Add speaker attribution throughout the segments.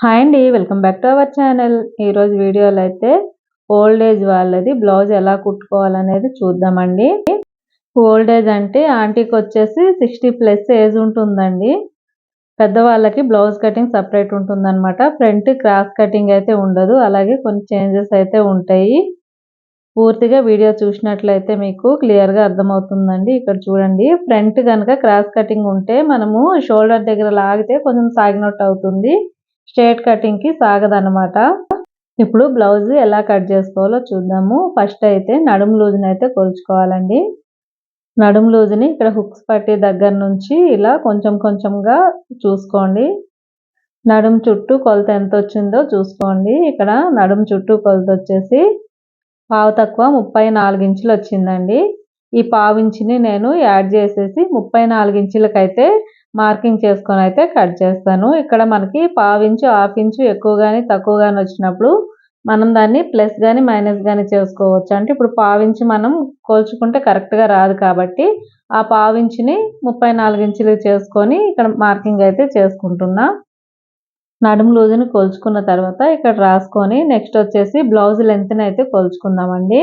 Speaker 1: Hi అండి welcome back to our channel. ఈరోజు వీడియోలో అయితే ఓల్డ్ ఏజ్ వాళ్ళది బ్లౌజ్ ఎలా కుట్టుకోవాలనేది చూద్దామండి. ఓల్డ్ ఏజ్ అంటే ఆంటీకి వచ్చేసి సిక్స్టీ ప్లస్ ఏజ్ ఉంటుందండి. పెద్దవాళ్ళకి బ్లౌజ్ కటింగ్ సపరేట్ ఉంటుందన్నమాట. ఫ్రంట్ క్రాస్ కటింగ్ అయితే ఉండదు అలాగే కొన్ని చేంజెస్ అయితే ఉంటాయి. పూర్తిగా వీడియో చూసినట్లయితే మీకు క్లియర్గా అర్థమవుతుందండి. ఇక్కడ చూడండి ఫ్రంట్ కనుక క్రాస్ కటింగ్ ఉంటే మనము షోల్డర్ దగ్గర లాగితే కొంచెం సాగినట్టు అవుతుంది. స్ట్రేట్ కటింగ్కి సాగదనమాట ఇప్పుడు బ్లౌజ్ ఎలా కట్ చేసుకోవాలో చూద్దాము. ఫస్ట్ అయితే నడుము లూజ్ని అయితే కొలుచుకోవాలండి. నడుము లూజ్ని ఇక్కడ హుక్స్ పట్టి దగ్గర నుంచి ఇలా కొంచెం కొంచెంగా చూసుకోండి. నడుము చుట్టూ కొలత ఎంత వచ్చిందో చూసుకోండి. ఇక్కడ నడుము చుట్టూ కొలత వచ్చేసి పావు తక్కువ ముప్పై నాలుగు ఇంచులు వచ్చిందండి. ఈ పావు ఇంచుని నేను యాడ్ చేసేసి ముప్పై నాలుగు ఇంచులకైతే మార్కింగ్ చేసుకొని అయితే కట్ చేస్తాను. ఇక్కడ మనకి పావించు హాఫ్ ఇంచు ఎక్కువ కానీ తక్కువ కానీ వచ్చినప్పుడు మనం దాన్ని ప్లస్ కానీ మైనస్ కానీ చేసుకోవచ్చు. అంటే ఇప్పుడు పావించి మనం కోల్చుకుంటే కరెక్ట్గా రాదు కాబట్టి ఆ పావించిని ముప్పై నాలుగు ఇంచులు చేసుకొని ఇక్కడ మార్కింగ్ అయితే చేసుకుంటున్నా. నడుము లూజుని కొలుచుకున్న తర్వాత ఇక్కడ రాసుకొని నెక్స్ట్ వచ్చేసి బ్లౌజ్ లెంత్ని అయితే కొలుచుకుందామండి.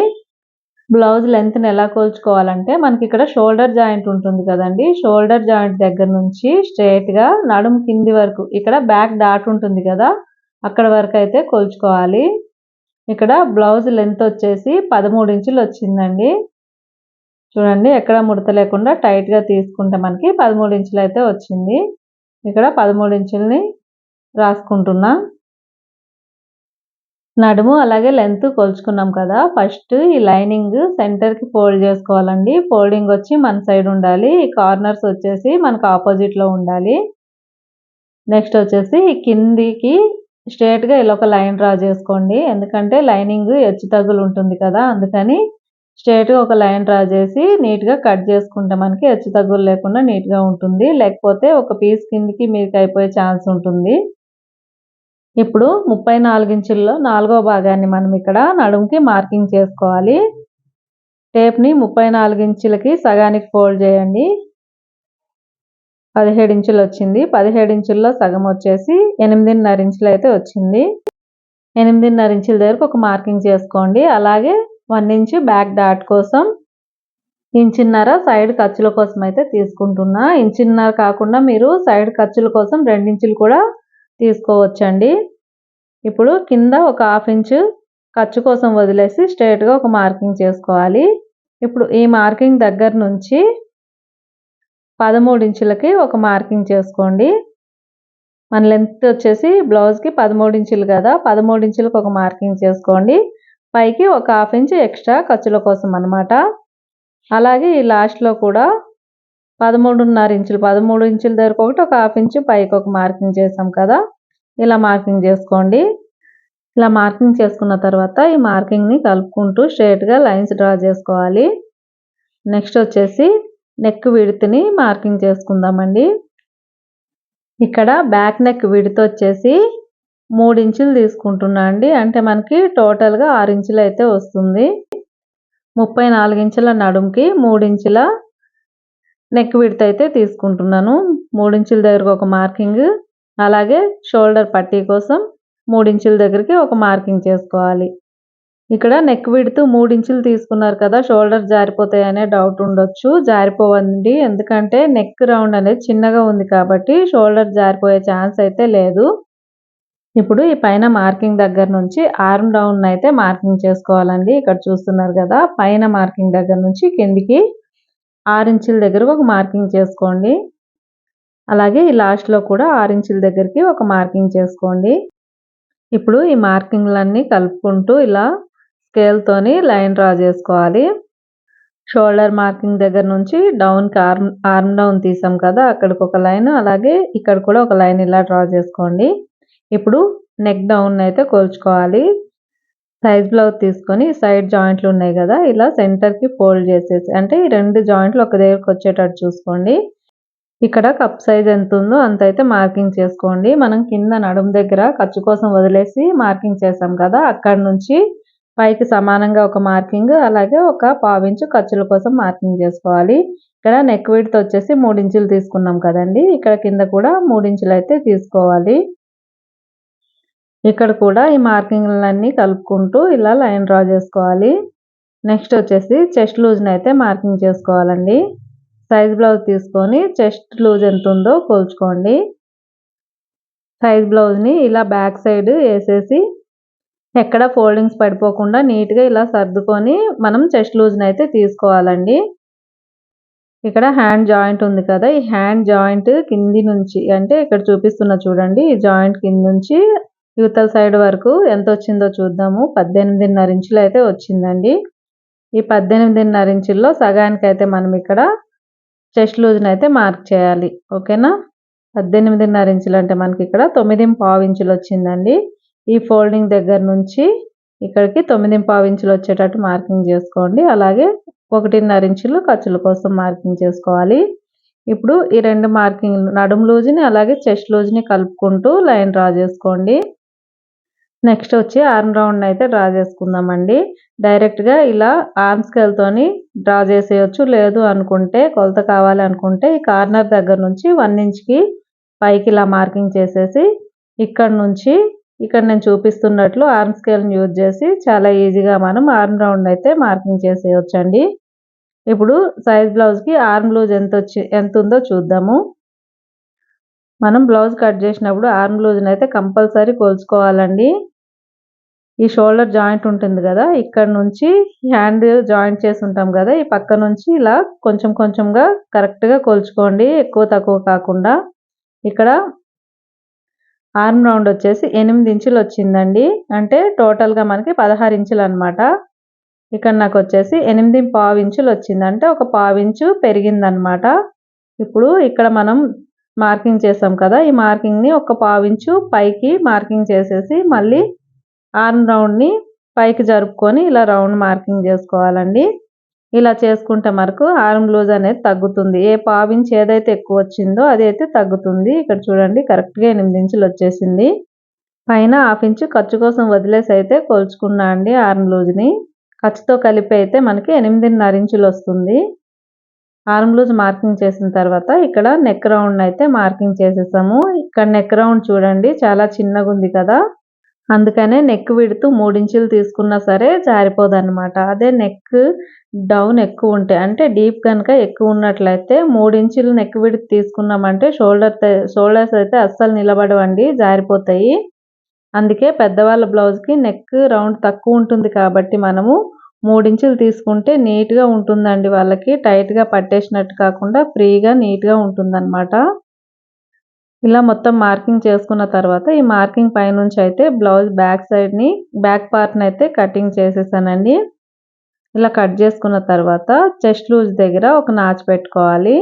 Speaker 1: బ్లౌజ్ లెంత్ని ఎలా కోల్చుకోవాలంటే మనకి ఇక్కడ షోల్డర్ జాయింట్ ఉంటుంది కదండి. షోల్డర్ జాయింట్ దగ్గర నుంచి స్ట్రైట్గా నడుము కింది వరకు ఇక్కడ బ్యాక్ డాట్ ఉంటుంది కదా అక్కడ వరకు అయితే కొలుచుకోవాలి. ఇక్కడ బ్లౌజ్ లెంత్ వచ్చేసి పదమూడు ఇంచులు వచ్చిందండి. చూడండి ఎక్కడ ముడత లేకుండా టైట్గా తీసుకుంటే మనకి పదమూడు ఇంచులు అయితే వచ్చింది. ఇక్కడ పదమూడు ఇంచుల్ని రాసుకుంటున్నా. నడుము అలాగే లెంత్ కొలుచుకున్నాం కదా. ఫస్ట్ ఈ లైనింగ్ సెంటర్కి ఫోల్డ్ చేసుకోవాలండి. ఫోల్డింగ్ వచ్చి మన సైడ్ ఉండాలి. ఈ కార్నర్స్ వచ్చేసి మనకు ఆపోజిట్లో ఉండాలి. నెక్స్ట్ వచ్చేసి కిందికి స్ట్రేట్గా ఇలా ఒక లైన్ డ్రా చేసుకోండి. ఎందుకంటే లైనింగ్ హెచ్చు తగ్గులు ఉంటుంది కదా. అందుకని స్ట్రేట్గా ఒక లైన్ డ్రా చేసి నీట్గా కట్ చేసుకుంటే మనకి హెచ్చు తగ్గులు లేకుండా నీట్గా ఉంటుంది. లేకపోతే ఒక పీస్ కిందికి మీకు అయిపోయే ఛాన్స్ ఉంటుంది. ఇప్పుడు ముప్పై నాలుగు ఇంచుల్లో నాలుగో భాగాన్ని మనం ఇక్కడ నడుముకి మార్కింగ్ చేసుకోవాలి. టేప్ని ముప్పై నాలుగించులకి సగానికి ఫోల్డ్ చేయండి. పదిహేడు ఇంచులు వచ్చింది. పదిహేడు ఇంచుల్లో సగం వచ్చేసి ఎనిమిదిన్నర ఇంచులు అయితే వచ్చింది. ఎనిమిదిన్నర ఇంచుల దగ్గరకు ఒక మార్కింగ్ చేసుకోండి. అలాగే వన్ ఇంచు బ్యాక్ డాట్ కోసం ఇంచున్నర సైడ్ ఖర్చుల కోసం అయితే తీసుకుంటున్నా. ఇంచున్నర కాకుండా మీరు సైడ్ ఖర్చుల కోసం రెండించులు కూడా తీసుకోవచ్చండి. ఇప్పుడు కింద ఒక హాఫ్ ఇంచు ఖర్చు కోసం వదిలేసి స్ట్రైట్గా ఒక మార్కింగ్ చేసుకోవాలి. ఇప్పుడు ఈ మార్కింగ్ దగ్గర నుంచి పదమూడు ఇంచులకి ఒక మార్కింగ్ చేసుకోండి. మన లెంత్ వచ్చేసి బ్లౌజ్కి పదమూడు ఇంచులు కదా పదమూడు ఇంచులకు ఒక మార్కింగ్ చేసుకోండి. పైకి ఒక హాఫ్ ఇంచ్ ఎక్స్ట్రా ఖర్చుల కోసం అనమాట అలాగే ఈ లాస్ట్లో కూడా పదమూడున్నర ఇంచులు పదమూడు ఇంచుల దగ్గర ఒకటి ఒక హాఫ్ ఇంచు పైకి ఒక మార్కింగ్ చేసాం కదా. ఇలా మార్కింగ్ చేసుకోండి. ఇలా మార్కింగ్ చేసుకున్న తర్వాత ఈ మార్కింగ్ని కలుపుకుంటూ స్ట్రేట్గా లైన్స్ డ్రా చేసుకోవాలి. నెక్స్ట్ వచ్చేసి నెక్ విడుతుని మార్కింగ్ చేసుకుందామండి. ఇక్కడ బ్యాక్ నెక్ విడత వచ్చేసి మూడు ఇంచులు తీసుకుంటున్నా అండి. అంటే మనకి టోటల్గా ఆరు ఇంచులు అయితే వస్తుంది. ముప్పై నాలుగు ఇంచుల నడుముకి మూడు ఇంచుల నెక్ విడత అయితే తీసుకుంటున్నాను. మూడు దగ్గరకు ఒక మార్కింగ్ అలాగే షోల్డర్ పట్టీ కోసం మూడించుల దగ్గరికి ఒక మార్కింగ్ చేసుకోవాలి. ఇక్కడ నెక్ విడుతూ మూడించులు తీసుకున్నారు కదా షోల్డర్ జారిపోతాయి అనే డౌట్ ఉండొచ్చు. జారిపోవండి ఎందుకంటే నెక్ రౌండ్ అనేది చిన్నగా ఉంది కాబట్టి షోల్డర్ జారిపోయే ఛాన్స్ అయితే లేదు. ఇప్పుడు ఈ పైన మార్కింగ్ దగ్గర నుంచి ఆర్మ్ డౌన్ అయితే మార్కింగ్ చేసుకోవాలండి. ఇక్కడ చూస్తున్నారు కదా పైన మార్కింగ్ దగ్గర నుంచి కిందికి ఆరు ఇంచుల దగ్గర ఒక మార్కింగ్ చేసుకోండి. అలాగే ఈ లాస్ట్లో కూడా ఆరు ఇంచుల దగ్గరికి ఒక మార్కింగ్ చేసుకోండి. ఇప్పుడు ఈ మార్కింగ్లన్నీ కలుపుకుంటూ ఇలా స్కేల్తోని లైన్ డ్రా చేసుకోవాలి. షోల్డర్ మార్కింగ్ దగ్గర నుంచి డౌన్కి ఆర్మ్ ఆర్మ్ డౌన్ తీసాం కదా అక్కడికి ఒక లైన్ అలాగే ఇక్కడ కూడా ఒక లైన్ ఇలా డ్రా చేసుకోండి. ఇప్పుడు నెక్ డౌన్ అయితే కోల్చుకోవాలి. సైజ్ బ్లౌజ్ తీసుకొని సైడ్ జాయింట్లు ఉన్నాయి కదా ఇలా సెంటర్కి ఫోల్డ్ చేసేసి అంటే ఈ రెండు జాయింట్లు ఒక దగ్గరకు వచ్చేటట్టు చూసుకోండి. ఇక్కడ కప్ సైజ్ ఎంత ఉందో అంత అయితే మార్కింగ్ చేసుకోండి. మనం కింద నడుము దగ్గర ఖర్చు కోసం వదిలేసి మార్కింగ్ చేసాం కదా అక్కడ నుంచి పైకి సమానంగా ఒక మార్కింగ్ అలాగే ఒక పావించు ఖర్చుల కోసం మార్కింగ్ చేసుకోవాలి. ఇక్కడ నెక్ విడ్త్ వచ్చేసి మూడించులు తీసుకున్నాం కదండి ఇక్కడ కింద కూడా మూడించులు అయితే తీసుకోవాలి. ఇక్కడ కూడా ఈ మార్కింగ్లన్నీ కలుపుకుంటూ ఇలా లైన్ డ్రా చేసుకోవాలి. నెక్స్ట్ వచ్చేసి చెస్ట్ లూజ్ని అయితే మార్కింగ్ చేసుకోవాలండి. సైజ్ బ్లౌజ్ తీసుకొని చెస్ట్ లూజ్ ఎంత ఉందో కొలుచుకోండి. సైజ్ బ్లౌజ్ని ఇలా బ్యాక్ సైడ్ వేసేసి ఎక్కడ ఫోల్డింగ్స్ పడిపోకుండా నీట్గా ఇలా సర్దుకొని మనం చెస్ట్ లూజ్ని అయితే తీసుకోవాలండి. ఇక్కడ హ్యాండ్ జాయింట్ ఉంది కదా ఈ హ్యాండ్ జాయింట్ కింది నుంచి అంటే ఇక్కడ చూపిస్తున్న చూడండి ఈ జాయింట్ కింద నుంచి యువతల సైడ్ వరకు ఎంత వచ్చిందో చూద్దాము. పద్దెనిమిదిన్నర ఇంచులు అయితే వచ్చిందండి. ఈ పద్దెనిమిదిన్నర ఇంచుల్లో సగానికి అయితే మనం ఇక్కడ చెస్ట్ లూజ్ని అయితే మార్క్ చేయాలి. ఓకేనా? పద్దెనిమిదిన్నర ఇంచులు అంటే మనకి ఇక్కడ తొమ్మిది పావు ఇంచులు వచ్చిందండి. ఈ ఫోల్డింగ్ దగ్గర నుంచి ఇక్కడికి తొమ్మిది పావు ఇంచులు వచ్చేటట్టు మార్కింగ్ చేసుకోండి. అలాగే ఒకటిన్నర ఇంచులు ఖర్చుల కోసం మార్కింగ్ చేసుకోవాలి. ఇప్పుడు ఈ రెండు మార్కింగ్ నడుము లూజ్ని అలాగే చెస్ట్ లూజ్ని కలుపుకుంటూ లైన్ డ్రా చేసుకోండి. నెక్స్ట్ వచ్చి ఆర్మ్ రౌండ్ అయితే డ్రా చేసుకుందామండి. డైరెక్ట్గా ఇలా ఆర్మ్ స్కేల్తోని డ్రా చేసేయచ్చు. లేదు అనుకుంటే కొలత కావాలి అనుకుంటే ఈ కార్నర్ దగ్గర నుంచి వన్ ఇంచ్కి పైకి ఇలా మార్కింగ్ చేసేసి ఇక్కడ నుంచి ఇక్కడ నేను చూపిస్తున్నట్లు ఆర్మ్ స్కేల్ని యూజ్ చేసి చాలా ఈజీగా మనం ఆర్మ్ రౌండ్ అయితే మార్కింగ్ చేసేయచ్చండి. ఇప్పుడు సైజ్ బ్లౌజ్కి ఆర్మ్ లూజ్ ఎంత వచ్చి ఎంత ఉందో చూద్దాము. మనం బ్లౌజ్ కట్ చేసినప్పుడు ఆర్మ్ లూజ్ని అయితే కంపల్సరీ కొలుచుకోవాలండి. ఈ షోల్డర్ జాయింట్ ఉంటుంది కదా ఇక్కడ నుంచి హ్యాండ్ జాయింట్ చేసి ఉంటాం కదా ఈ పక్క నుంచి ఇలా కొంచెం కొంచెంగా కరెక్ట్గా కొలుచుకోండి ఎక్కువ తక్కువ కాకుండా. ఇక్కడ ఆర్మ్ రౌండ్ వచ్చేసి ఎనిమిది ఇంచులు వచ్చిందండి. అంటే టోటల్గా మనకి పదహారు ఇంచులు అనమాట ఇక్కడ నాకు వచ్చేసి ఎనిమిది పావు ఇంచులు వచ్చింది. అంటే ఒక పావు ఇంచు పెరిగిందనమాట ఇప్పుడు ఇక్కడ మనం మార్కింగ్ చేసాం కదా ఈ మార్కింగ్ని ఒక పావు ఇంచు పైకి మార్కింగ్ చేసేసి మళ్ళీ ఆర్మ్ రౌండ్ని పైకి జరుపుకొని ఇలా రౌండ్ మార్కింగ్ చేసుకోవాలండి. ఇలా చేసుకుంటే మనకు ఆర్మ్ లూజ్ అనేది తగ్గుతుంది. ఏ పావించి ఏదైతే ఎక్కువ వచ్చిందో అదైతే తగ్గుతుంది. ఇక్కడ చూడండి కరెక్ట్గా ఎనిమిది ఇంచులు వచ్చేసింది. పైన హాఫ్ ఇంచు ఖర్చు కోసం వదిలేసి అయితే కొలుచుకున్నా అండి ఆర్మ్ లూజ్ని. ఖర్చుతో కలిపి అయితే మనకి ఎనిమిదిన్నర ఇంచులు వస్తుంది. ఆర్మ్ లూజ్ మార్కింగ్ చేసిన తర్వాత ఇక్కడ నెక్ రౌండ్ అయితే మార్కింగ్ చేసేసాము. ఇక్కడ నెక్ రౌండ్ చూడండి చాలా చిన్నగా ఉంది కదా. అందుకనే నెక్ విడుతూ మూడించులు తీసుకున్నా సరే జారిపోదు అనమాట అదే నెక్ డౌన్ ఎక్కువ ఉంటాయి అంటే డీప్ కనుక ఎక్కువ ఉన్నట్లయితే మూడించులు నెక్ విడుతు తీసుకున్నామంటే షోల్డర్ షోల్డర్స్ అయితే అస్సలు నిలబడవండి జారిపోతాయి. అందుకే పెద్దవాళ్ళ బ్లౌజ్కి నెక్ రౌండ్ తక్కువ ఉంటుంది కాబట్టి మనము మూడించులు తీసుకుంటే నీట్గా ఉంటుందండి వాళ్ళకి. టైట్గా పట్టేసినట్టు కాకుండా ఫ్రీగా నీట్గా ఉంటుందన్నమాట. ఇలా మొత్తం మార్కింగ్ చేసుకున్న తర్వాత ఈ మార్కింగ్ పైనుంచి అయితే బ్లౌజ్ బ్యాక్ సైడ్ని బ్యాక్ పార్ట్ని అయితే కటింగ్ చేసేసానండి. ఇలా కట్ చేసుకున్న తర్వాత చెస్ట్ లూజ్ దగ్గర ఒక నాచ్ పెట్టుకోవాలి.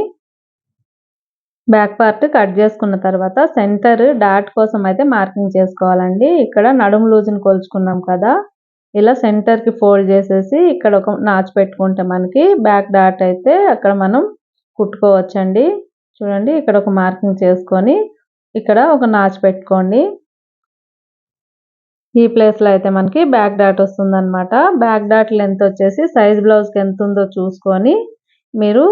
Speaker 1: బ్యాక్ పార్ట్ కట్ చేసుకున్న తర్వాత సెంటర్ డాట్ కోసం అయితే మార్కింగ్ చేసుకోవాలండి. ఇక్కడ నడుము లూజ్ని కొలుచుకున్నాం కదా. ఇలా సెంటర్కి ఫోల్డ్ చేసేసి ఇక్కడ ఒక నాచ్ పెట్టుకుంటే మనకి బ్యాక్ డాట్ అయితే అక్కడ మనం కుట్టుకోవచ్చండి. చూడండి ఇక్కడ ఒక మార్కింగ్ చేసుకొని ఇక్కడ ఒక నాచ్ పెట్టుకోండి. ఈ ప్లేస్లో అయితే మనకి బ్యాక్ డాట్ వస్తుందన్నమాట. బ్యాక్ డాట్ లెంత్ వచ్చేసి సైజ్ బ్లౌజ్కి ఎంత ఉందో చూసుకొని మీరు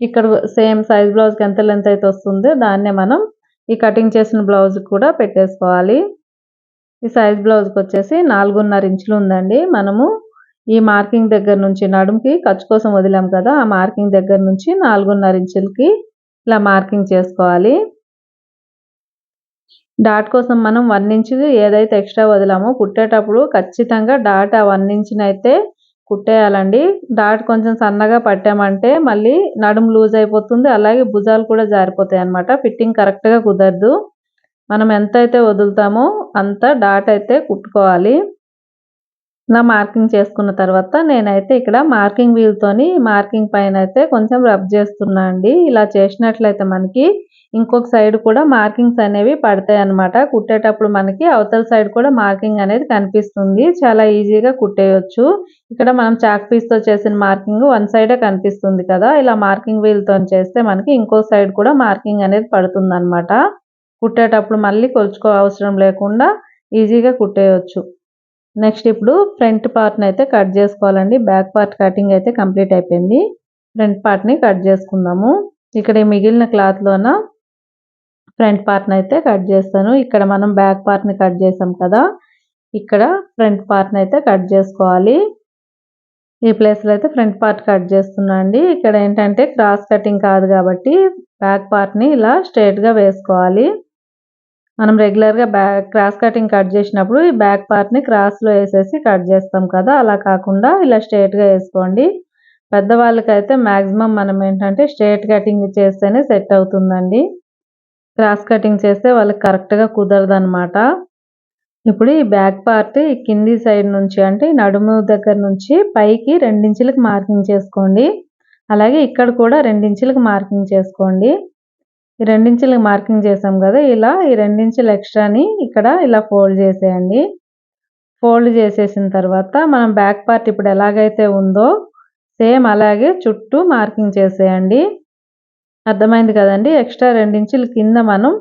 Speaker 1: ఇక్కడ సేమ్ సైజ్ బ్లౌజ్కి ఎంత లెంత్ అయితే వస్తుందో దాన్నే మనం ఈ కటింగ్ చేసిన బ్లౌజ్ కూడా పెట్టేసుకోవాలి. ఈ సైజ్ బ్లౌజ్కి వచ్చేసి నాలుగున్నర ఇంచులు ఉందండి. మనము ఈ మార్కింగ్ దగ్గర నుంచి నడుముకి ఖర్చు కోసం వదిలాం కదా ఆ మార్కింగ్ దగ్గర నుంచి నాలుగున్నర ఇంచులకి ఇలా మార్కింగ్ చేసుకోవాలి. డాట్ కోసం మనం వన్ ఇంచ్ ఏదైతే ఎక్స్ట్రా వదిలామో కుట్టేటప్పుడు ఖచ్చితంగా డాట్ ఆ వన్ ఇంచ్నైతే కుట్టేయాలండి. డాట్ కొంచెం సన్నగా పట్టామంటే మళ్ళీ నడుము లూజ్ అయిపోతుంది అలాగే భుజాలు కూడా జారిపోతాయి అనమాట ఫిట్టింగ్ కరెక్ట్గా కుదరదు. మనం ఎంత అయితే వదులుతామో అంత డాట్ అయితే కుట్టుకోవాలి. ఇలా మార్కింగ్ చేసుకున్న తర్వాత నేనైతే ఇక్కడ మార్కింగ్ వీల్తోని మార్కింగ్ పైన అయితే కొంచెం రబ్ చేస్తున్నా అండి. ఇలా చేసినట్లయితే మనకి ఇంకొక సైడ్ కూడా మార్కింగ్స్ అనేవి పడతాయి అనమాట కుట్టేటప్పుడు మనకి అవతల సైడ్ కూడా మార్కింగ్ అనేది కనిపిస్తుంది. చాలా ఈజీగా కుట్టేయచ్చు. ఇక్కడ మనం చాక్ పీస్తో చేసిన మార్కింగ్ వన్ సైడే కనిపిస్తుంది కదా. ఇలా మార్కింగ్ వీల్తో చేస్తే మనకి ఇంకో సైడ్ కూడా మార్కింగ్ అనేది పడుతుంది అనమాట కుట్టేటప్పుడు మళ్ళీ కొలుచుకో అవసరం లేకుండా ఈజీగా కుట్టేయచ్చు. నెక్స్ట్ ఇప్పుడు ఫ్రంట్ పార్ట్ని అయితే కట్ చేసుకోవాలండి. బ్యాక్ పార్ట్ కటింగ్ అయితే కంప్లీట్ అయిపోయింది. ఫ్రంట్ పార్ట్ని కట్ చేసుకుందాము. ఇక్కడ మిగిలిన క్లాత్లోన ఫ్రంట్ పార్ట్ని అయితే కట్ చేస్తాను. ఇక్కడ మనం బ్యాక్ పార్ట్ని కట్ చేసాం కదా ఇక్కడ ఫ్రంట్ పార్ట్ని అయితే కట్ చేసుకోవాలి. ఈ ప్లేస్లో అయితే ఫ్రంట్ పార్ట్ కట్ చేస్తున్నా అండి. ఇక్కడ ఏంటంటే క్రాస్ కటింగ్ కాదు కాబట్టి బ్యాక్ పార్ట్ని ఇలా స్ట్రైట్గా వేసుకోవాలి. మనం రెగ్యులర్గా బ్యాక్ క్రాస్ కటింగ్ కట్ చేసినప్పుడు ఈ బ్యాక్ పార్ట్ని క్రాస్లో వేసేసి కట్ చేస్తాం కదా. అలా కాకుండా ఇలా స్ట్రేట్గా వేసుకోండి. పెద్దవాళ్ళకైతే మ్యాక్సిమం మనం ఏంటంటే స్ట్రేట్ కటింగ్ చేస్తేనే సెట్ అవుతుందండి. క్రాస్ కటింగ్ చేస్తే వాళ్ళకి కరెక్ట్గా కుదరదు అనమాట ఇప్పుడు ఈ బ్యాక్ పార్ట్ ఈ కింది సైడ్ నుంచి అంటే నడుము దగ్గర నుంచి పైకి రెండించులకు మార్కింగ్ చేసుకోండి. అలాగే ఇక్కడ కూడా రెండించులకు మార్కింగ్ చేసుకోండి. ఈ రెండించులకు మార్కింగ్ చేసాం కదా ఇలా ఈ రెండించులు ఎక్స్ట్రాని ఇక్కడ ఇలా ఫోల్డ్ చేసేయండి. ఫోల్డ్ చేసేసిన తర్వాత మనం బ్యాక్ పార్ట్ ఇప్పుడు ఎలాగైతే ఉందో సేమ్ అలాగే చుట్టూ మార్కింగ్ చేసేయండి. అర్థమైంది కదండి? ఎక్స్ట్రా రెండించులు కింద మనం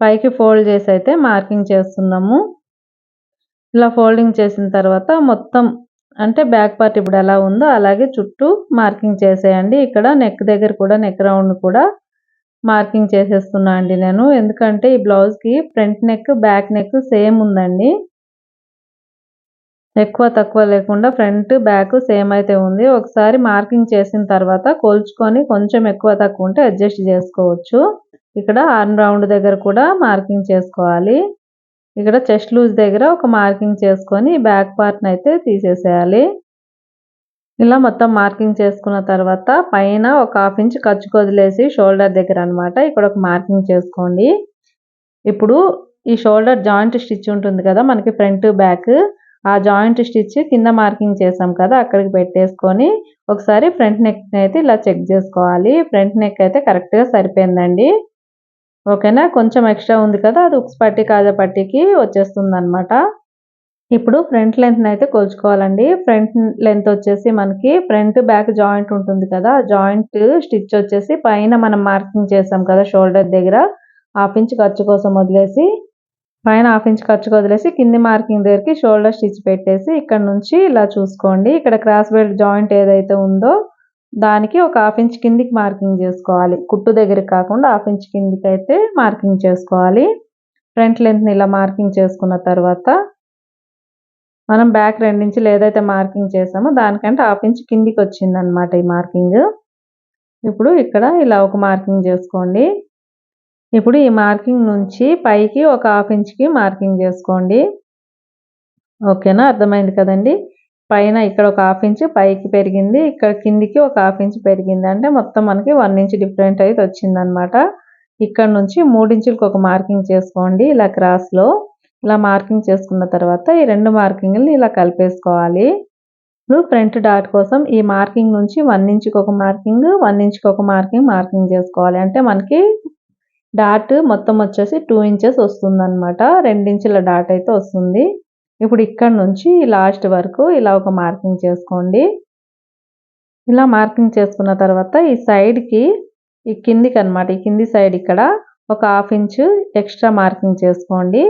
Speaker 1: పైకి ఫోల్డ్ చేసి అయితే మార్కింగ్ చేస్తున్నాము. ఇలా ఫోల్డింగ్ చేసిన తర్వాత మొత్తం అంటే బ్యాక్ పార్ట్ ఇప్పుడు ఎలా ఉందో అలాగే చుట్టూ మార్కింగ్ చేసేయండి. ఇక్కడ నెక్ దగ్గర కూడా నెక్ రౌండ్ కూడా మార్కింగ్ చేసేస్తున్నా అండి నేను. ఎందుకంటే ఈ బ్లౌజ్కి front neck back neck same ఉందండి. ఎక్కువ తక్కువ లేకుండా ఫ్రంట్ బ్యాక్ సేమ్ అయితే ఉంది. ఒకసారి మార్కింగ్ చేసిన తర్వాత కొలుచుకొని కొంచెం ఎక్కువ తక్కువ ఉంటే అడ్జస్ట్ చేసుకోవచ్చు. ఇక్కడ ఆర్మ్ రౌండ్ దగ్గర కూడా మార్కింగ్ చేసుకోవాలి. ఇక్కడ చెస్ట్ లూజ్ దగ్గర ఒక మార్కింగ్ చేసుకొని బ్యాక్ పార్ట్ని అయితే తీసేసేయాలి. ఇలా మొత్తం మార్కింగ్ చేసుకున్న తర్వాత పైన ఒక హాఫ్ ఇంచ్ ఖర్చు వదిలేసి షోల్డర్ దగ్గర అనమాట ఇక్కడ ఒక మార్కింగ్ చేసుకోండి. ఇప్పుడు ఈ షోల్డర్ జాయింట్ స్టిచ్ ఉంటుంది కదా మనకి ఫ్రంట్ బ్యాక్. ఆ జాయింట్ స్టిచ్ కింద మార్కింగ్ చేసాం కదా అక్కడికి పెట్టేసుకొని ఒకసారి ఫ్రంట్ నెక్ అయితే ఇలా చెక్ చేసుకోవాలి. ఫ్రంట్ నెక్ అయితే కరెక్ట్గా సరిపోయిందండి. ఓకేనా? కొంచెం ఎక్స్ట్రా ఉంది కదా అది ఉక్స్ పట్టి కాజా పట్టికి వచ్చేస్తుంది అనమాట ఇప్పుడు ఫ్రంట్ లెంత్ని అయితే కొలుచుకోవాలండి. ఫ్రంట్ లెంత్ వచ్చేసి మనకి ఫ్రంట్ బ్యాక్ జాయింట్ ఉంటుంది కదా. జాయింట్ స్టిచ్ వచ్చేసి పైన మనం మార్కింగ్ చేసాం కదా షోల్డర్ దగ్గర. హాఫ్ ఇంచ్ ఖర్చు కోసం వదిలేసి పైన హాఫ్ ఇంచ్ ఖర్చుకు వదిలేసి కింది మార్కింగ్ దగ్గరికి షోల్డర్ స్టిచ్ పెట్టేసి ఇక్కడ నుంచి ఇలా చూసుకోండి. ఇక్కడ క్రాస్ బెల్ట్ జాయింట్ ఏదైతే ఉందో దానికి ఒక హాఫ్ ఇంచ్ కిందికి మార్కింగ్ చేసుకోవాలి. కుట్టు దగ్గరికి కాకుండా హాఫ్ ఇంచ్ కిందికి అయితే మార్కింగ్ చేసుకోవాలి. ఫ్రంట్ లెంత్ని ఇలా మార్కింగ్ చేసుకున్న తర్వాత మనం బ్యాక్ రెండించులు ఏదైతే మార్కింగ్ చేసామో దానికంటే హాఫ్ ఇంచ్ కిందికి వచ్చిందనమాట ఈ మార్కింగ్. ఇప్పుడు ఇక్కడ ఇలా ఒక మార్కింగ్ చేసుకోండి. ఇప్పుడు ఈ మార్కింగ్ నుంచి పైకి ఒక హాఫ్ ఇంచ్కి మార్కింగ్ చేసుకోండి. ఓకేనా? అర్థమైంది కదండి? పైన ఇక్కడ ఒక హాఫ్ ఇంచ్ పైకి పెరిగింది ఇక్కడ కిందికి ఒక హాఫ్ ఇంచ్ పెరిగింది. అంటే మొత్తం మనకి వన్ ఇంచ్ డిఫరెంట్ అయితే వచ్చిందనమాట ఇక్కడ నుంచి మూడించులకు ఒక మార్కింగ్ చేసుకోండి ఇలా క్రాస్లో. ఇలా మార్కింగ్ చేసుకున్న తర్వాత ఈ రెండు మార్కింగ్ని ఇలా కలిపేసుకోవాలి. ఇప్పుడు ఫ్రంట్ డాట్ కోసం ఈ మార్కింగ్ నుంచి వన్ ఇంచ్కి ఒక మార్కింగ్ వన్ ఇంచ్కి ఒక మార్కింగ్ మార్కింగ్ చేసుకోవాలి. అంటే మనకి డాట్ మొత్తం వచ్చేసి టూ ఇంచెస్ వస్తుంది అనమాట రెండించుల డాట్ అయితే వస్తుంది. ఇప్పుడు ఇక్కడ నుంచి లాస్ట్ వరకు ఇలా ఒక మార్కింగ్ చేసుకోండి. ఇలా మార్కింగ్ చేసుకున్న తర్వాత ఈ సైడ్కి ఈ కిందికి అనమాట ఈ కింది సైడ్ ఇక్కడ ఒక హాఫ్ ఇంచు ఎక్స్ట్రా మార్కింగ్ చేసుకోండి.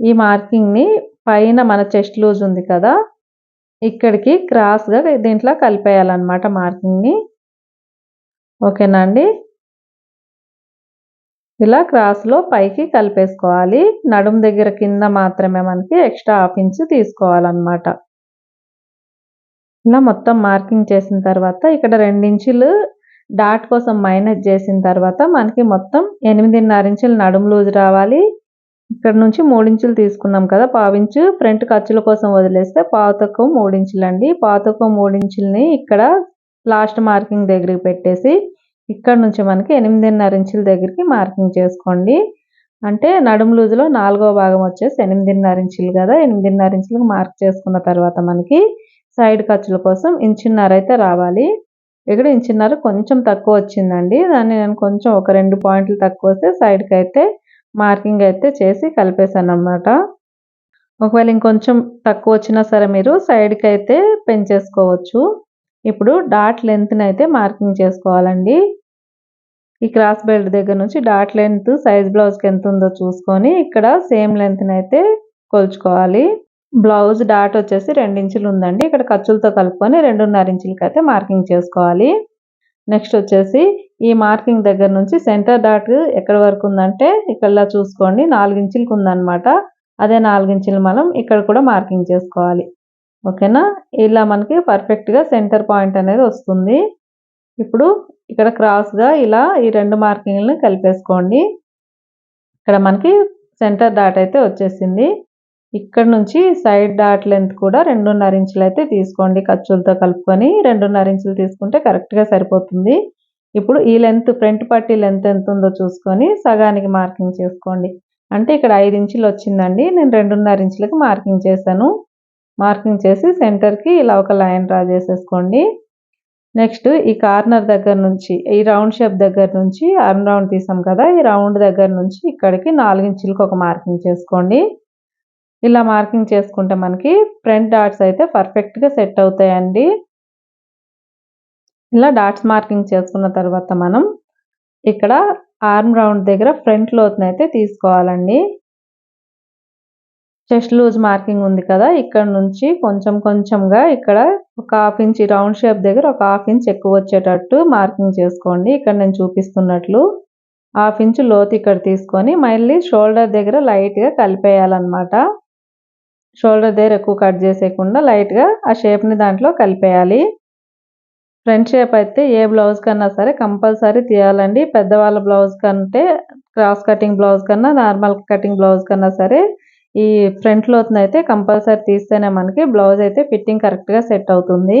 Speaker 1: ఈ మార్కింగ్ని పైన మన చెస్ట్ లూజ్ ఉంది కదా ఇక్కడికి క్రాస్గా దీంట్లో కలిపేయాలన్నమాట మార్కింగ్ని. ఓకేనా అండి? ఇలా క్రాస్లో పైకి కలిపేసుకోవాలి. నడుము దగ్గర కింద మాత్రమే మనకి ఎక్స్ట్రా హాఫ్ ఇంచ్ తీసుకోవాలన్నమాట. ఇలా మొత్తం మార్కింగ్ చేసిన తర్వాత ఇక్కడ రెండించులు డాట్ కోసం మైనస్ చేసిన తర్వాత మనకి మొత్తం ఎనిమిదిన్నర ఇంచులు నడుము లూజ్ రావాలి. ఇక్కడ నుంచి మూడించులు తీసుకున్నాం కదా పావించు. ఫ్రంట్ ఖర్చుల కోసం వదిలేస్తే పాతకు మూడించులండి. మూడించులు అండి మూడించుల్ని ఇక్కడ లాస్ట్ మార్కింగ్ దగ్గరికి పెట్టేసి ఇక్కడ నుంచి మనకి ఎనిమిదిన్నర ఇంచుల దగ్గరికి మార్కింగ్ చేసుకోండి. అంటే నడుము లూజులో నాలుగో భాగం వచ్చేసి ఎనిమిదిన్నర ఇంచులు కదా ఎనిమిదిన్నర ఇంచులకు మార్క్ చేసుకున్న తర్వాత మనకి సైడ్ ఖర్చుల కోసం ఇంచున్నర అయితే రావాలి. ఇక్కడ ఇంచున్నర కొంచెం తక్కువ వచ్చిందండి. దాన్ని నేను కొంచెం ఒక రెండు పాయింట్లు తక్కువ వస్తే సైడ్కి అయితే మార్కింగ్ అయితే చేసి కలిపేశాను అనమాట ఒకవేళ ఇంకొంచెం తక్కువ వచ్చినా సరే మీరు సైడ్కి అయితే పెంచేసుకోవచ్చు ఇప్పుడు డాట్ లెంత్ని అయితే మార్కింగ్ చేసుకోవాలండి. ఈ క్రాస్ బెల్ట్ దగ్గర నుంచి డాట్ లెంత్ సైజ్ బ్లౌజ్కి ఎంత ఉందో చూసుకొని ఇక్కడ సేమ్ లెంత్ని అయితే కొలుచుకోవాలి. బ్లౌజ్ డాట్ వచ్చేసి ఇంచులు ఉందండి. ఇక్కడ ఖర్చులతో కలుపుకొని రెండున్నర ఇంచులకి అయితే మార్కింగ్ చేసుకోవాలి. నెక్స్ట్ వచ్చేసి ఈ మార్కింగ్ దగ్గర నుంచి సెంటర్ డాట్ ఎక్కడ వరకు ఉందంటే ఇక్కడ చూసుకోండి. నాలుగించులకు ఉందన్నమాట. అదే నాలుగించులు మనం ఇక్కడ కూడా మార్కింగ్ చేసుకోవాలి. ఓకేనా? ఇలా మనకి పర్ఫెక్ట్గా సెంటర్ పాయింట్ అనేది వస్తుంది. ఇప్పుడు ఇక్కడ క్రాస్గా ఇలా ఈ రెండు మార్కింగ్లను కలిపేసుకోండి. ఇక్కడ మనకి సెంటర్ డాట్ అయితే వచ్చేసింది. ఇక్కడ నుంచి సైడ్ డాట్ లెంత్ కూడా రెండున్నర ఇంచులు అయితే తీసుకోండి. ఖర్చులతో కలుపుకొని రెండున్నర ఇంచులు తీసుకుంటే కరెక్ట్గా సరిపోతుంది. ఇప్పుడు ఈ లెంత్ ఫ్రంట్ పట్టి లెంత్ ఎంత ఉందో చూసుకొని సగానికి మార్కింగ్ చేసుకోండి. అంటే ఇక్కడ ఐదు ఇంచులు వచ్చిందండి. నేను రెండున్నర ఇంచులకు మార్కింగ్ చేశాను. మార్కింగ్ చేసి సెంటర్కి ఇలా ఒక లైన్ డ్రా చేసేసుకోండి. నెక్స్ట్ ఈ కార్నర్ దగ్గర నుంచి ఈ రౌండ్ షేప్ దగ్గర నుంచి అర్న్ రౌండ్ తీసాం కదా ఈ రౌండ్ దగ్గర నుంచి ఇక్కడికి నాలుగు ఇంచులకు ఒక మార్కింగ్ చేసుకోండి. ఇలా మార్కింగ్ చేసుకుంటే మనకి ఫ్రంట్ డాట్స్ అయితే పర్ఫెక్ట్గా సెట్ అవుతాయండి. ఇలా డాట్స్ మార్కింగ్ చేసుకున్న తర్వాత మనం ఇక్కడ ఆర్మ్ రౌండ్ దగ్గర ఫ్రంట్ లోత్ని అయితే తీసుకోవాలండి. చెస్ట్ లూజ్ మార్కింగ్ ఉంది కదా ఇక్కడ నుంచి కొంచెం కొంచెంగా ఇక్కడ ఒక హాఫ్ ఇంచ్ రౌండ్ షేప్ దగ్గర ఒక హాఫ్ ఇంచ్ ఎక్కువ వచ్చేటట్టు మార్కింగ్ చేసుకోండి. ఇక్కడ నేను చూపిస్తున్నట్లు హాఫ్ ఇంచ్ లోతు ఇక్కడ తీసుకొని మళ్ళీ షోల్డర్ దగ్గర లైట్గా కలిపేయాలన్నమాట. షోల్డర్ దగ్గర ఎక్కువ కట్ చేసేయకుండా లైట్గా ఆ షేప్ని దాంట్లో కలిపేయాలి. ఫ్రంట్ షేప్ అయితే ఏ బ్లౌజ్ కన్నా సరే కంపల్సరీ తీయాలండి. పెద్దవాళ్ళ బ్లౌజ్ కంటే క్రాస్ కటింగ్ బ్లౌజ్ కన్నా నార్మల్ కటింగ్ బ్లౌజ్ కన్నా సరే ఈ ఫ్రంట్ లోతున అయితే కంపల్సరీ తీస్తేనే మనకి బ్లౌజ్ అయితే ఫిట్టింగ్ కరెక్ట్గా సెట్ అవుతుంది.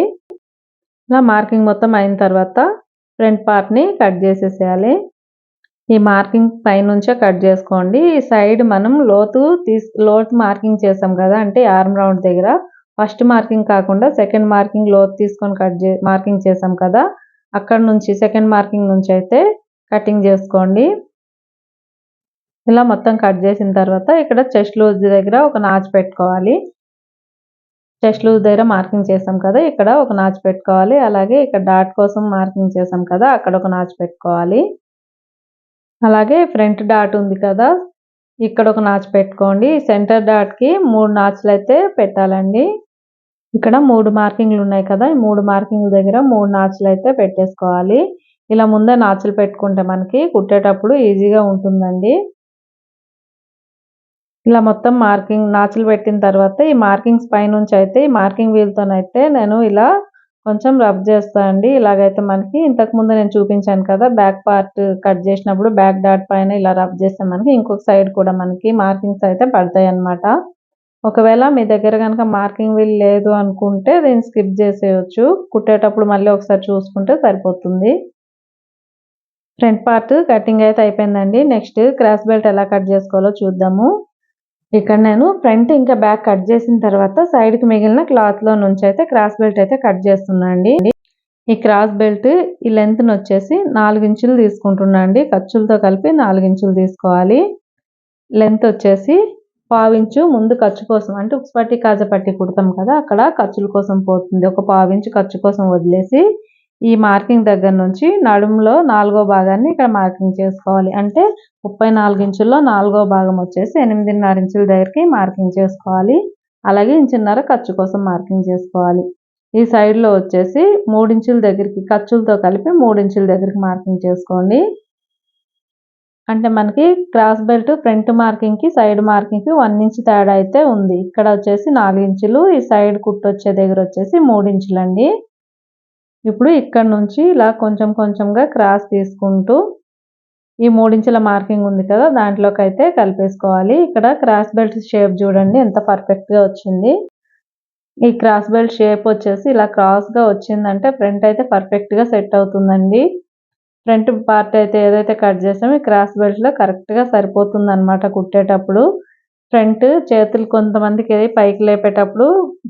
Speaker 1: ఇలా మార్కింగ్ మొత్తం అయిన తర్వాత ఫ్రంట్ పార్ట్ని కట్ చేసేసేయాలి. ఈ మార్కింగ్ పైనుంచే కట్ చేసుకోండి. ఈ సైడ్ మనం లోతు తీసు లోతు మార్కింగ్ చేసాం కదా అంటే ఆర్మ్ రౌండ్ దగ్గర. ఫస్ట్ మార్కింగ్ కాకుండా సెకండ్ మార్కింగ్ లోతు తీసుకొని కట్ చే మార్కింగ్ చేసాం కదా అక్కడ నుంచి సెకండ్ మార్కింగ్ నుంచి అయితే కటింగ్ చేసుకోండి. ఇలా మొత్తం కట్ చేసిన తర్వాత ఇక్కడ చెస్ట్ లూజ్ దగ్గర ఒక నాచు పెట్టుకోవాలి. చెస్ట్ లూజ్ దగ్గర మార్కింగ్ చేసాం కదా ఇక్కడ ఒక నాచు పెట్టుకోవాలి. అలాగే ఇక్కడ డాట్ కోసం మార్కింగ్ చేసాం కదా అక్కడ ఒక నాచు పెట్టుకోవాలి. అలాగే ఫ్రంట్ డాట్ ఉంది కదా. ఇక్కడ ఒక నాచు పెట్టుకోండి. సెంటర్ డాట్కి మూడు నాచులు అయితే పెట్టాలండి. ఇక్కడ మూడు మార్కింగ్లు ఉన్నాయి కదా. ఈ మూడు మార్కింగ్ల దగ్గర మూడు నాచులు అయితే పెట్టేసుకోవాలి. ఇలా ముందే నాచులు పెట్టుకుంటే మనకి కుట్టేటప్పుడు ఈజీగా ఉంటుందండి. ఇలా మొత్తం మార్కింగ్ నాచులు పెట్టిన తర్వాత ఈ మార్కింగ్స్ పైనుంచి అయితే ఈ మార్కింగ్ వీల్తోనైతే నేను ఇలా కొంచెం రబ్ చేస్తా అండి. ఇలాగైతే మనకి ఇంతకు ముందు నేను చూపించాను కదా బ్యాక్ పార్ట్ కట్ చేసినప్పుడు బ్యాక్ డాట్ పైన ఇలా రబ్ చేస్తే మనకి ఇంకొక సైడ్ కూడా మనకి మార్కింగ్స్ అయితే పడతాయి అన్నమాట. ఒకవేళ మీ దగ్గర కనుక మార్కింగ్ వీల్ లేదు అనుకుంటే దీన్ని స్కిప్ చేసేయచ్చు. కుట్టేటప్పుడు మళ్ళీ ఒకసారి చూసుకుంటే సరిపోతుంది. ఫ్రంట్ పార్ట్ కటింగ్ అయితే అయిపోయిందండి. నెక్స్ట్ క్రాస్ బెల్ట్ ఎలా కట్ చేసుకోవాలో చూద్దాము. ఇక్కడ నేను ఫ్రంట్ ఇంకా బ్యాక్ కట్ చేసిన తర్వాత సైడ్కి మిగిలిన క్లాత్లో నుంచి అయితే క్రాస్ బెల్ట్ అయితే కట్ చేస్తున్నా అండి. ఈ క్రాస్ బెల్ట్ ఈ లెంత్ని వచ్చేసి నాలుగు ఇంచులు తీసుకుంటున్నా అండి. ఖర్చులతో కలిపి నాలుగు ఇంచులు తీసుకోవాలి. లెంత్ వచ్చేసి పావించు ముందు ఖర్చు కోసం అంటే ఉక్స్ పట్టి కాజ పట్టి కుడతాం కదా అక్కడ ఖర్చుల కోసం పోతుంది. ఒక పావించు ఖర్చు కోసం వదిలేసి ఈ మార్కింగ్ దగ్గర నుంచి నడుములో నాలుగో భాగాన్ని ఇక్కడ మార్కింగ్ చేసుకోవాలి. అంటే ముప్పై నాలుగు ఇంచుల్లో నాలుగో భాగం వచ్చేసి ఎనిమిదిన్నర ఇంచుల దగ్గరికి మార్కింగ్ చేసుకోవాలి. అలాగే ఇంచున్నర ఖర్చు కోసం మార్కింగ్ చేసుకోవాలి. ఈ సైడ్లో వచ్చేసి మూడించుల దగ్గరికి ఖర్చులతో కలిపి మూడించుల దగ్గరికి మార్కింగ్ చేసుకోండి. అంటే మనకి క్రాస్ బెల్ట్ ఫ్రంట్ మార్కింగ్కి సైడ్ మార్కింగ్కి వన్ ఇంచ్ తేడా అయితే ఉంది. ఇక్కడ వచ్చేసి నాలుగు ఇంచులు ఈ సైడ్ కుట్టు వచ్చే దగ్గర వచ్చేసి మూడు ఇంచులండి. ఇప్పుడు ఇక్కడ నుంచి ఇలా కొంచెం కొంచెంగా క్రాస్ తీసుకుంటూ ఈ మూడించుల మార్కింగ్ ఉంది కదా దాంట్లోకి అయితే కలిపేసుకోవాలి. ఇక్కడ క్రాస్ బెల్ట్ షేప్ చూడండి ఎంత పర్ఫెక్ట్గా వచ్చింది. ఈ క్రాస్ బెల్ట్ షేప్ వచ్చేసి ఇలా క్రాస్గా వచ్చిందంటే ఫ్రంట్ అయితే పర్ఫెక్ట్గా సెట్ అవుతుందండి. ఫ్రంట్ పార్ట్ అయితే ఏదైతే కట్ చేసామో ఈ క్రాస్ బెల్ట్లో కరెక్ట్గా సరిపోతుంది అనమాట కుట్టేటప్పుడు. ఫ్రంట్ చేతులు కొంతమందికి పైకి లేపేటప్పుడు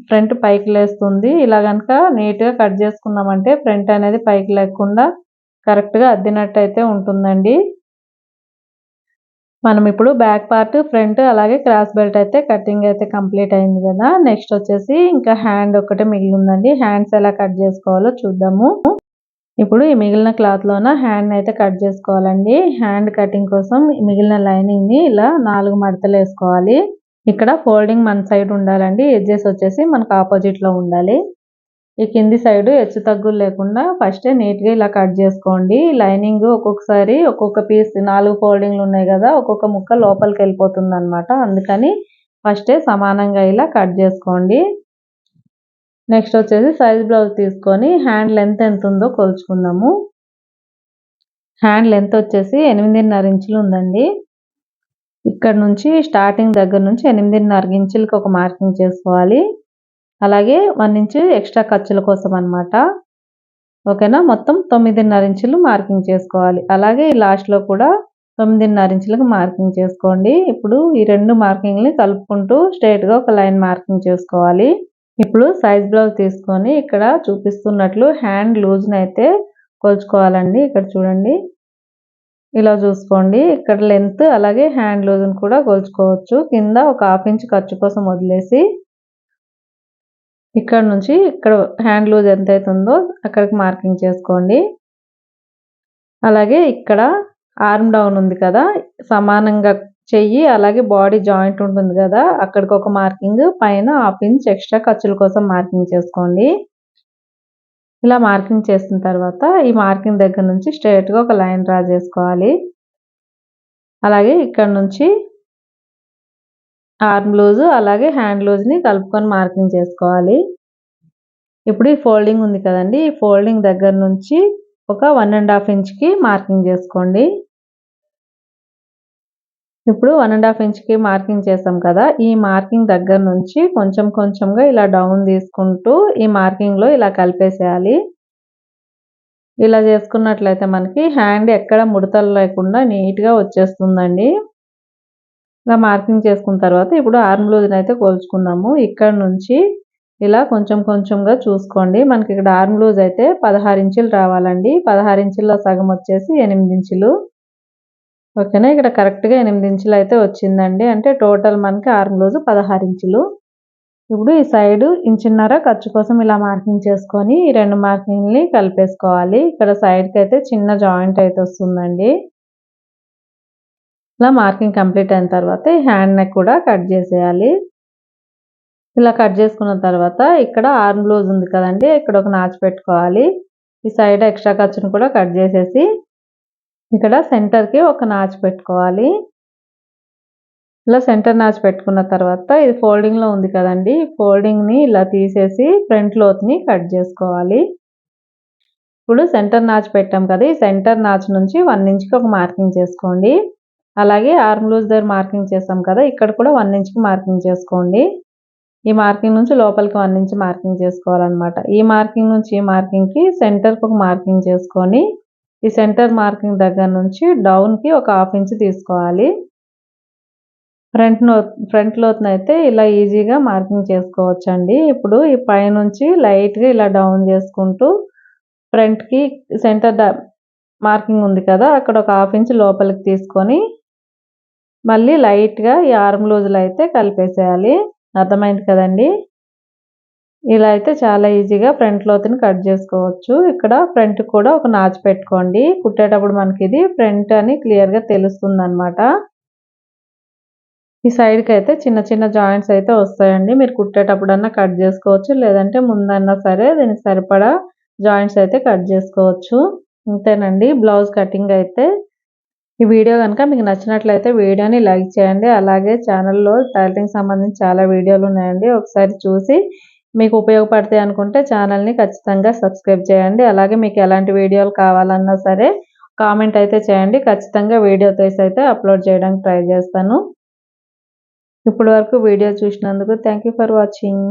Speaker 1: ఫ్రంట్ పైకి లేస్తుంది. ఇలా కనుక నీట్గా కట్ చేసుకున్నామంటే ఫ్రంట్ అనేది పైకి లేకుండా కరెక్ట్గా అద్దినట్టు అయితే ఉంటుందండి. మనం ఇప్పుడు బ్యాక్ పార్ట్ ఫ్రంట్ అలాగే క్రాస్ బెల్ట్ అయితే కటింగ్ అయితే కంప్లీట్ అయింది కదా. నెక్స్ట్ వచ్చేసి ఇంకా హ్యాండ్ ఒకటే మిగిలి ఉందండి. హ్యాండ్స్ ఎలా కట్ చేసుకోవాలో చూద్దాము. ఇప్పుడు ఈ మిగిలిన క్లాత్లోన హ్యాండ్ అయితే కట్ చేసుకోవాలండి. హ్యాండ్ కటింగ్ కోసం మిగిలిన లైనింగ్ని ఇలా నాలుగు మడతలు వేసుకోవాలి. ఇక్కడ ఫోల్డింగ్ మన సైడ్ ఉండాలండి. ఎడ్జెస్ వచ్చేసి మనకు ఆపోజిట్లో ఉండాలి. ఈ కింది సైడ్ హెచ్చు తగ్గులు లేకుండా ఫస్టే నీట్గా ఇలా కట్ చేసుకోండి. లైనింగ్ ఒక్కొక్కసారి ఒక్కొక్క పీస్ నాలుగు ఫోల్డింగ్లు ఉన్నాయి కదా ఒక్కొక్క ముక్క లోపలికి వెళ్ళిపోతుంది అనమాట అందుకని ఫస్టే సమానంగా ఇలా కట్ చేసుకోండి. నెక్స్ట్ వచ్చేసి సైజ్ బ్లౌజ్ తీసుకొని హ్యాండ్ లెంత్ ఎంత ఉందో కొలుచుకుందాము. హ్యాండ్ లెంత్ వచ్చేసి ఎనిమిదిన్నర ఇంచులు ఉందండి. ఇక్కడ నుంచి స్టార్టింగ్ దగ్గర నుంచి ఎనిమిదిన్నర ఇంచులకి ఒక మార్కింగ్ చేసుకోవాలి. అలాగే వన్ ఇంచు ఎక్స్ట్రా ఖర్చుల కోసం అనమాట ఓకేనా మొత్తం తొమ్మిదిన్నర ఇంచులు మార్కింగ్ చేసుకోవాలి. అలాగే లాస్ట్లో కూడా తొమ్మిదిన్నర ఇంచులకు మార్కింగ్ చేసుకోండి. ఇప్పుడు ఈ రెండు మార్కింగ్ని కలుపుకుంటూ స్ట్రైట్గా ఒక లైన్ మార్కింగ్ చేసుకోవాలి. ఇప్పుడు సైజ్ బ్లౌజ్ తీసుకొని ఇక్కడ చూపిస్తున్నట్లు హ్యాండ్ లూజ్ని అయితే కొలుచుకోవాలండి. ఇక్కడ చూడండి. ఇలా చూసుకోండి. ఇక్కడ లెంత్ అలాగే హ్యాండ్ లూజ్ని కూడా కొలుచుకోవచ్చు. కింద ఒక హాఫ్ ఇంచ్ ఖర్చు కోసం వదిలేసి ఇక్కడ నుంచి ఇక్కడ హ్యాండ్ లూజ్ ఎంత అవుతుందో అక్కడికి మార్కింగ్ చేసుకోండి. అలాగే ఇక్కడ ఆర్మ్ డౌన్ ఉంది కదా సమానంగా చెయ్యి అలాగే బాడీ జాయింట్ ఉంటుంది కదా అక్కడికి ఒక మార్కింగ్ పైన హాఫ్ ఇంచ్ ఎక్స్ట్రా ఖర్చుల కోసం మార్కింగ్ చేసుకోండి. ఇలా మార్కింగ్ చేసిన తర్వాత ఈ మార్కింగ్ దగ్గర నుంచి స్ట్రైట్గా ఒక లైన్ డ్రా చేసుకోవాలి. అలాగే ఇక్కడ నుంచి ఆర్మ్ లూజ్ అలాగే హ్యాండ్ లూజ్ని కలుపుకొని మార్కింగ్ చేసుకోవాలి. ఇప్పుడు ఈ ఫోల్డింగ్ ఉంది కదండి ఈ ఫోల్డింగ్ దగ్గర నుంచి ఒక వన్ అండ్ హాఫ్ ఇంచ్కి మార్కింగ్ చేసుకోండి. ఇప్పుడు వన్ అండ్ హాఫ్ ఇంచ్కి మార్కింగ్ చేసాం కదా ఈ మార్కింగ్ దగ్గర నుంచి కొంచెం కొంచెంగా ఇలా డౌన్ తీసుకుంటూ ఈ మార్కింగ్లో ఇలా కలిపేసేయాలి. ఇలా చేసుకున్నట్లయితే మనకి హ్యాండ్ ఎక్కడ ముడతలు లేకుండా నీట్గా వచ్చేస్తుందండి. ఇలా మార్కింగ్ చేసుకున్న తర్వాత ఇప్పుడు ఆర్మ్ లూజ్ని అయితే కోల్చుకుందాము. ఇక్కడ నుంచి ఇలా కొంచెం కొంచెంగా చూసుకోండి. మనకి ఇక్కడ ఆర్మ్ లూజ్ అయితే పదహారు ఇంచులు రావాలండి. పదహారు ఇంచుల్లో సగం వచ్చేసి ఎనిమిది ఇంచులు. ఓకేనా? ఇక్కడ కరెక్ట్గా ఎనిమిది ఇంచులు అయితే వచ్చిందండి. అంటే టోటల్ మనకి ఆర్మ్ రోజు పదహారు ఇంచులు. ఇప్పుడు ఈ సైడ్ ఇంచున్నర ఖర్చు కోసం ఇలా మార్కింగ్ చేసుకొని ఈ రెండు మార్కింగ్ని కలిపేసుకోవాలి. ఇక్కడ సైడ్కి అయితే చిన్న జాయింట్ అయితే వస్తుందండి. ఇలా మార్కింగ్ కంప్లీట్ అయిన తర్వాత ఈ హ్యాండ్ నెక్ కూడా కట్ చేసేయాలి. ఇలా కట్ చేసుకున్న తర్వాత ఇక్కడ ఆర్మ్ బ్లౌజ్ ఉంది కదండి ఇక్కడ ఒక నాచు పెట్టుకోవాలి. ఈ సైడ్ ఎక్స్ట్రా ఖర్చును కూడా కట్ చేసేసి ఇక్కడ సెంటర్కి ఒక నాచు పెట్టుకోవాలి. ఇలా సెంటర్ నాచు పెట్టుకున్న తర్వాత ఇది ఫోల్డింగ్లో ఉంది కదండి. ఫోల్డింగ్ని ఇలా తీసేసి ఫ్రంట్ లోత్ని కట్ చేసుకోవాలి. ఇప్పుడు సెంటర్ నాచు పెట్టాం కదా ఈ సెంటర్ నాచు నుంచి వన్ ఇంచ్కి ఒక మార్కింగ్ చేసుకోండి. అలాగే ఆర్మ్ లూజ్ దగ్గర మార్కింగ్ చేసాం కదా ఇక్కడ కూడా వన్ ఇంచ్కి మార్కింగ్ చేసుకోండి. ఈ మార్కింగ్ నుంచి లోపలికి వన్ ఇంచ్ మార్కింగ్ చేసుకోవాలన్నమాట. ఈ మార్కింగ్ నుంచి ఈ మార్కింగ్కి సెంటర్కి ఒక మార్కింగ్ చేసుకొని ఈ సెంటర్ మార్కింగ్ దగ్గర నుంచి డౌన్కి ఒక హాఫ్ ఇంచ్ తీసుకోవాలి. ఫ్రంట్ నో ఫ్రంట్ లోతున అయితే ఇలా ఈజీగా మార్కింగ్ చేసుకోవచ్చు అండి ఇప్పుడు ఈ పైనుంచి లైట్గా ఇలా డౌన్ చేసుకుంటూ ఫ్రంట్కి సెంటర్ మార్కింగ్ ఉంది కదా అక్కడ ఒక హాఫ్ ఇంచ్ లోపలికి తీసుకొని మళ్ళీ లైట్గా ఈ ఆర్మ్ లూజులు అయితే కలిపేసేయాలి. అర్థమైంది కదండి? ఇలా అయితే చాలా ఈజీగా ఫ్రంట్ లోతుని కట్ చేసుకోవచ్చు. ఇక్కడ ఫ్రంట్ కూడా ఒక నాచు పెట్టుకోండి. కుట్టేటప్పుడు మనకి ఇది ఫ్రంట్ అని క్లియర్గా తెలుస్తుంది అనమాట ఈ సైడ్కి అయితే చిన్న చిన్న జాయింట్స్ అయితే వస్తాయండి. మీరు కుట్టేటప్పుడన్నా కట్ చేసుకోవచ్చు. లేదంటే ముందన్నా సరే దీనికి సరిపడా జాయింట్స్ అయితే కట్ చేసుకోవచ్చు. అంతేనండి. బ్లౌజ్ కటింగ్ అయితే ఈ వీడియో కనుక మీకు నచ్చినట్లయితే వీడియోని లైక్ చేయండి. అలాగే ఛానల్లో టైలరింగ్ సంబంధించి చాలా వీడియోలు ఉన్నాయండి. ఒకసారి చూసి మీకు ఉపయోగపడతాయి అనుకుంటే ఛానల్ని ఖచ్చితంగా సబ్స్క్రైబ్ చేయండి. అలాగే మీకు ఎలాంటి వీడియోలు కావాలన్నా సరే కామెంట్ అయితే చేయండి. ఖచ్చితంగా వీడియో తీసి అయితే అప్లోడ్ చేయడానికి ట్రై చేస్తాను. ఇప్పటి వరకు వీడియో చూసినందుకు థ్యాంక్ ఫర్ వాచింగ్.